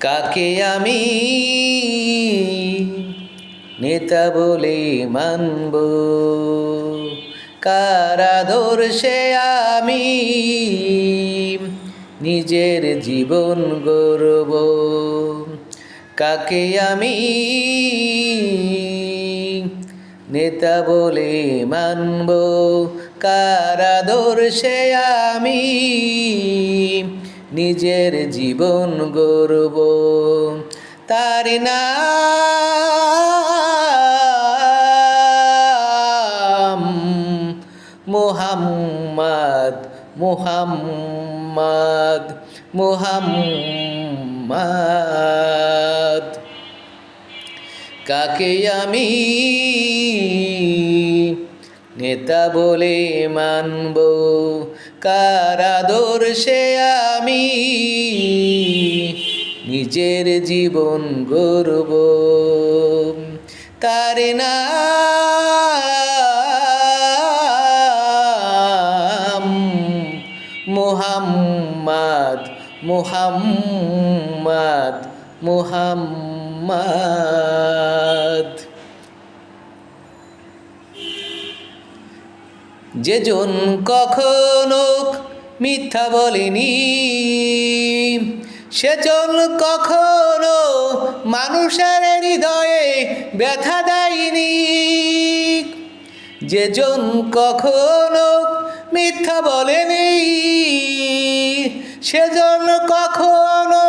কাকে আমি? নেতা বলে মানব। কার আদর্শে আমি? নিজের জীবন গর্ব কাকে আমি? নেতা বলে মানব। কার আদর্শে আমি? নিজের জীবন গর্ব তার নাম মুহাম্মদ মুহাম্মদ মুহাম্মদ। কাকে আমি নেতা বলে মানব? কার আদর্শে আমি? নিজের জীবন গর্ব তার নাম? মুহাম্মদ মুহাম্মদ মুহাম্মদ। যেজন কখনো মিথ্যা বলেনি। সেজন কখনো মানুষের হৃদয়ে ব্যথা দেয়নি। যেজন কখনো মিথ্যা বলেনি। সেজন কখনো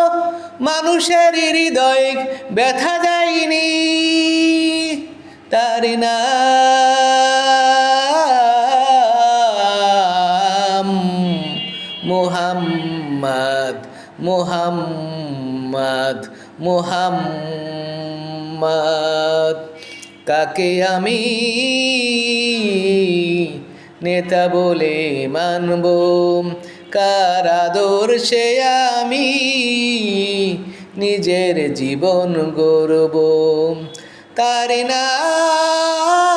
মানুষের হৃদয়ে ব্যথা দেয়নি। তার নাম মুহাম্মদ মুহাম্মদ মুহাম্মদ। কাকে আমি নেতা বলে মানব? কার আদর্শে আমি নিজের জীবন গর্ব তার নাম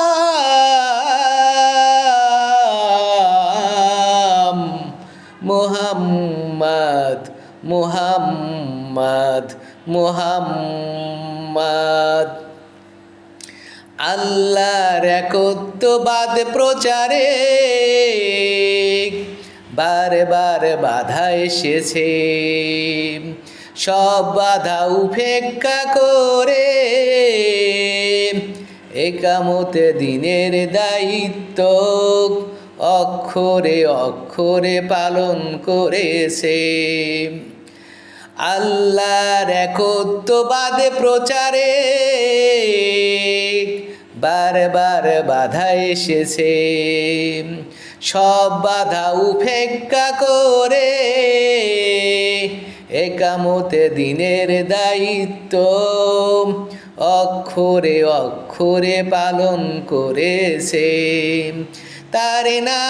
মুহাম্মদ মুহাম্মদ মুহাম্মদ। আল্লাহর একত্ববাদ প্রচারে বারে বারে বাধা এসেছে। সব বাধা উপেক্ষা করে একামতে দিনের দায়িত্ব। অক্ষরে অক্ষরে পালন করেছে। আল্লাহর একত্ববাদে প্রচারে বারবার বাধা এসেছে। সব বাধা উপেক্ষা করে একামতে দিনের দায়িত্ব। অক্ষরে অক্ষরে পালন করেছে তার নাম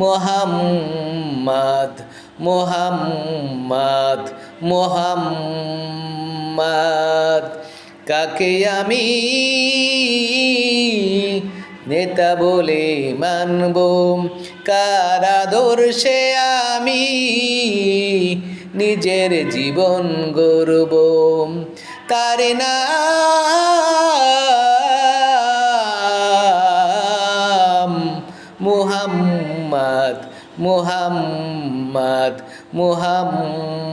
মোহাম্মদ মোহাম্মদ মোহাম্মদ। কাকে আমি নেতা বলে মানব কার আদর্শে আমি নিজের জীবন গর্ব তার নাম মুহাম্মদ মুহাম্মদ মুহাম্মদ।